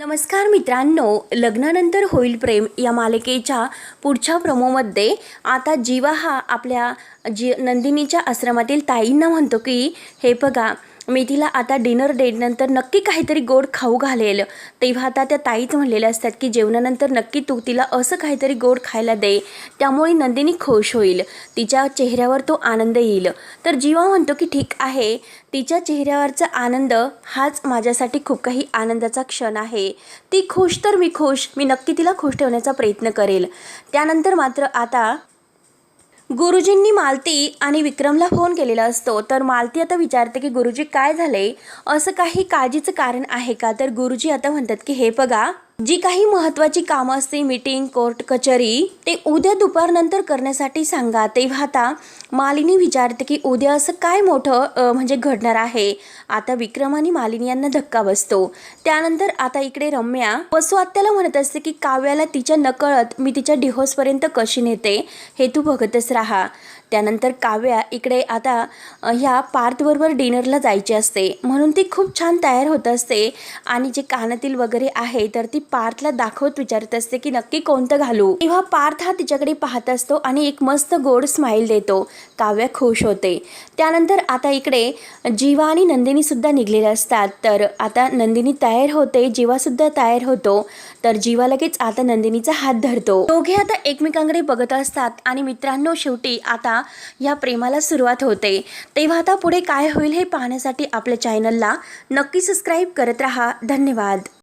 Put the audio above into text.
नमस्कार मित्रांनो लग्नानंतर होईल प्रेम या मालिकेच्या पुढच्या प्रमोमध्ये आता जीवा हा आपल्या जी नंदिनीच्या आश्रमातील ताईंना म्हणतो की हे बघा मी तिला आता डिनर डेटनंतर नक्की काहीतरी गोड खाऊ घालेल. तेव्हा आता त्या ताईच म्हणलेल्या असतात की जेवणानंतर नक्की तू तिला असं काहीतरी गोड खायला दे त्यामुळे नंदिनी खुश होईल. तिच्या चेहऱ्यावर तो आनंद येईल. तर जीवा म्हणतो की ठीक आहे तिच्या चेहऱ्यावरचा आनंद हाच माझ्यासाठी खूप काही आनंदाचा क्षण आहे. ती खुश तर मी खुश मी नक्की तिला खुश ठेवण्याचा प्रयत्न करेल. त्यानंतर मात्र आता गुरुजींनी मालती आणि विक्रमला फोन केलेला असतो. तर मालती आता विचारते की गुरुजी काय झाले असं काही काळजीचं कारण आहे का? तर गुरुजी आता म्हणतात की हे बघा जी काही महत्त्वाची कामं असते मीटिंग कोर्ट कचेरी ते उद्या दुपारनंतर करण्यासाठी सांगा. तेव्हा आता मालिनी विचारते की उद्या असं काय मोठं म्हणजे घडणार आहे? आता विक्रम आणि मालिनी यांना धक्का बसतो. त्यानंतर आता इकडे रम्या वसुआत्याला म्हणत असते की काव्याला तिच्या नकळत मी तिच्या डिहोसपर्यंत कशी नेते? हे तू बघतच राहा. त्यानंतर काव्या इकडे आता ह्या पार्थबरोबर डिनरला जायची असते. म्हणून ती खूप छान तयार होत असते. आणि जे कानातील वगैरे आहे तर ती पार्थला दाखवत विचारत असते की नक्की कोणतं घालू. तेव्हा पार्थ हा तिच्याकडे पाहत असतो आणि एक मस्त गोड स्माईल देतो. काव्या खुश होते. त्यानंतर आता इकडे जीवा आणि नंदिनी सुद्धा निघलेले असतात. तर आता नंदिनी तयार होते जीवासुद्धा तयार होतो. तर जीवा लगेच आता नंदिनीचा हात धरतो. दोघे आता एकमेकांकडे बघत असतात आणि मित्रांनो शेवटी आता या प्रेमाला सुरुवात होते. तेव्हा आता पुढे काय होईल हे पाहण्यासाठी आपल्या चॅनलला नक्की सबस्क्राईब करत राहा. धन्यवाद.